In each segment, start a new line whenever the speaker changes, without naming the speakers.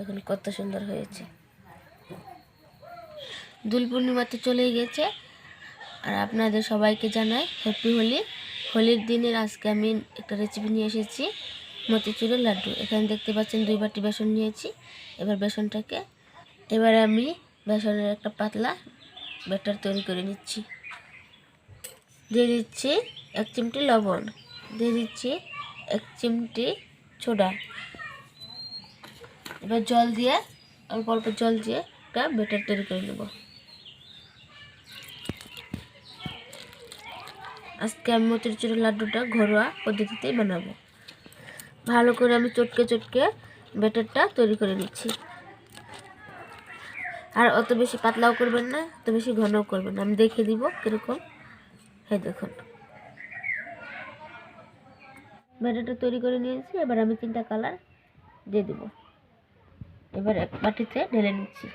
দেখুন কত সুন্দর হয়েছে। দোল পূর্ণিমা তো চলেই গেছে। আর আপনাদের সবাইকে জানাই হ্যাপি হোলি। হোলির দিনের আজকে আমি একটা রেসিপি নিয়ে এসেছি মতিচুরের লাড্ডু। এখানে দেখতে পাচ্ছেন দুই বাটি বেসন নিয়েছি। এবার বেসনটাকে, এবার আমি বেসনের একটা পাতলা ব্যাটার তৈরি করে নিচ্ছি। দিয়ে দিচ্ছি এক চিমটি লবণ, দিয়ে দিচ্ছি এক চিমটি ছোডা। এবার জল দিয়ে, অল্প অল্প জল দিয়ে একটা ব্যাটার তৈরি করে নেব। আজকে আমি মতিচুরের লাড্ডুটা ঘরোয়া পদ্ধতিতেই বানাবো। ভালো করে আমি চটকে চটকে ব্যাটারটা তৈরি করে নিচ্ছি। আর অত বেশি পাতলাও করবেন না, অত বেশি ঘনও করবেন না। আমি দেখে দিব কীরকম। হ্যাঁ দেখুন। ব্যাটারটা তৈরি করে নিয়েছি, এবার আমি তিনটা কালার দিয়ে দেবো। এবার এক বাটিতে ঢেলে নিচ্ছি।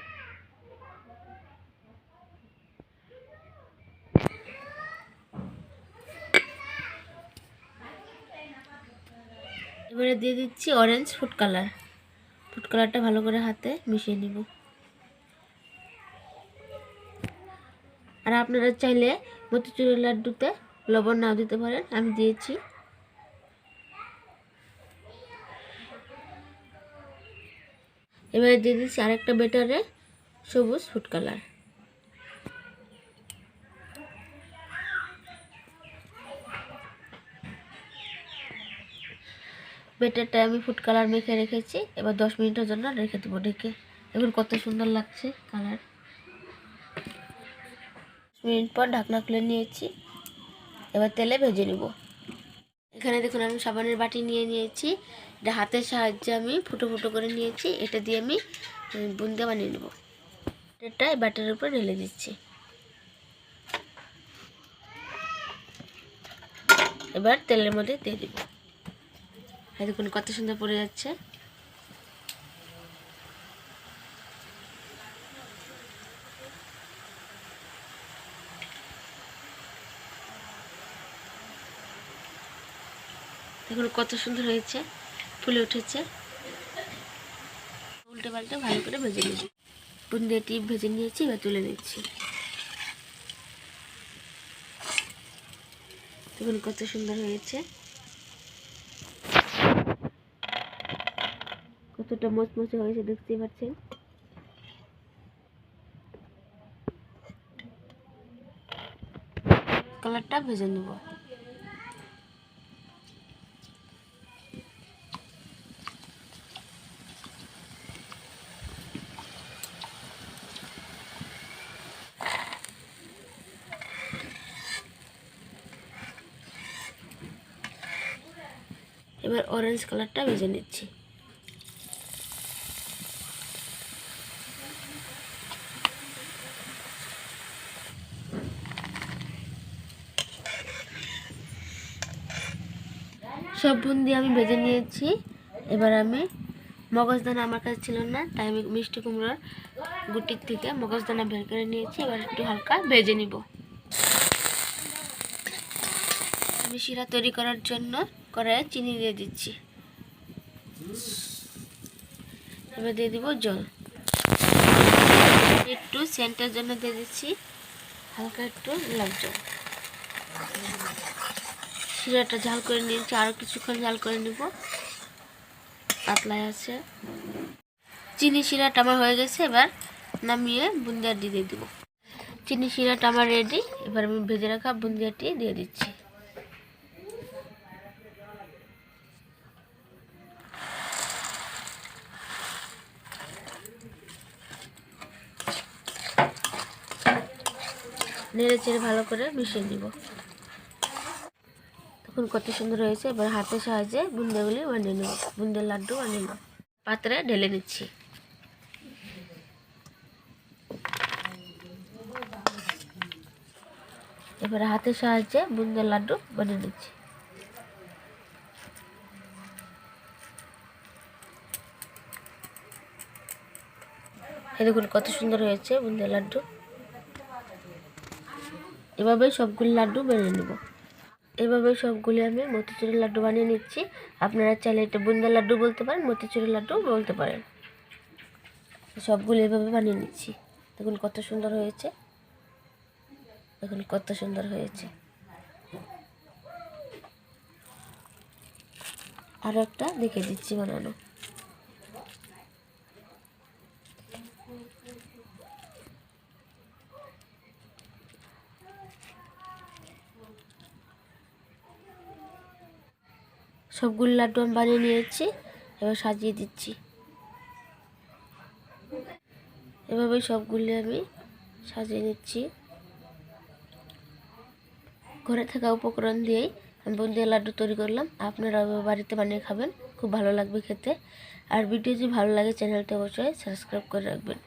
এবারে দিয়ে দিচ্ছি অরেঞ্জ ফুড কালার ফুড কালারটা ভালো করে হাতে মিশিয়ে নিব। আর আপনারা চাইলে মতিচুরের লাড্ডুতে লবণ নাও দিতে পারেন। আমি দিয়েছি এবারে দিয়ে দিচ্ছি আরেকটা বেটারে সবুজ ফুড কালার বেটারটা আমি ফুড কালার মেখে রেখেছি, এবার দশ মিনিটের জন্য রেখে দেবো ঢেকে। এখন কত সুন্দর লাগছে কালার মিনিট পর ঢাকনা খুলে নিয়েছি, এবার তেলে ভেজে নিব। এখানে দেখুন আমি সাবানের বাটি নিয়ে নিয়েছি। এটা হাতের সাহায্যে আমি ফুটো ফুটো করে নিয়েছি। এটা দিয়ে আমি বুন্দে বানিয়ে নেব। এটা বাটার উপরে ঢেলে দিচ্ছি। এবার তেলের মধ্যে দিয়ে দেবো। দেখুন কত সুন্দর পড়ে যাচ্ছে। দেখুন কত সুন্দর হয়েছে, ফুলে উঠেছে। উল্টে পাল্টে ভালো করে ভেজে নিয়েছি। বুন্দিয়া টিপ ভেজে নিয়েছি, এবার তুলে নিচ্ছি। দেখুন কত সুন্দর হয়েছে। কতটা মচমচে হয়েছে, দেখতেই পাচ্ছেন। কালারটা ভেজে নেব। এবার অরেঞ্জ কালারটা ভেজে নিচ্ছি। সব বুন্দি আমি ভেজে নিয়েছি। এবার আমি মগজদানা আমার কাছে ছিল না, তাই আমি মিষ্টি কুমড়োর গুটির থেকে মগজদানা বের করে নিয়েছি। এবার একটু হালকা ভেজে নিব। আমি শিরা তৈরি করার জন্য কড়াইয়ে চিনি দিয়ে দিচ্ছি। এবার দিয়ে দিব জল। একটু সেন্টের জন্য দিয়ে দিচ্ছি হালকা একটু গোলাপ জল। শিরাটা ঝাল করে নিয়েছি আরও কিছুক্ষণ ঝাল করে নিব। পাতলায় আছে। চিনি শিরাটা আমার হয়ে গেছে, এবার নামিয়ে বুন্দিয়াটি দিয়ে দিব। চিনি শিরাটা আমার রেডি এবার আমি ভেজে রাখা বুন্দিয়াটি দিয়ে দিচ্ছি। নেড়ে চেড়ে ভালো করে মিশিয়ে নিব। দেখুন কত সুন্দর হয়েছে। এবার হাতের সাহায্যে বুন্দেগুলি বানিয়ে নেব। বুন্দের লাড্ডু বানিয়ে নেব। পাত্রে ঢেলে নিচ্ছি এবারে হাতের সাহায্যে বুন্দের লাড্ডু বানিয়ে নিচ্ছি। এই দেখুন কত সুন্দর হয়েছে বুন্দের লাড্ডু। এভাবে সবগুলি লাড্ডু বানিয়ে নেব। এভাবে সবগুলি আমি মতিচুরের লাড্ডু বানিয়ে নিচ্ছি। আপনারা চাইলে এটা বুন্দার লাড্ডু বলতে পারেন, মতিচুরের লাড্ডু বলতে পারেন। সবগুলি এভাবে বানিয়ে নিচ্ছি। দেখুন কত সুন্দর হয়েছে। দেখুন কত সুন্দর হয়েছে। আরও একটা দেখে দিচ্ছি বানানো। সবগুলো লাড্ডু আমি বানিয়ে নিয়েছি, এবার সাজিয়ে দিচ্ছি। এভাবে সবগুলি আমি সাজিয়ে নিচ্ছি। ঘরে থাকা উপকরণ দিয়েই আমি বুন্দিয়া লাড্ডু তৈরি করলাম। আপনারা বাড়িতে বানিয়ে খাবেন, খুব ভালো লাগবে খেতে। আর ভিডিও যদি ভালো লাগে, চ্যানেলটি অবশ্যই সাবস্ক্রাইব করে রাখবেন।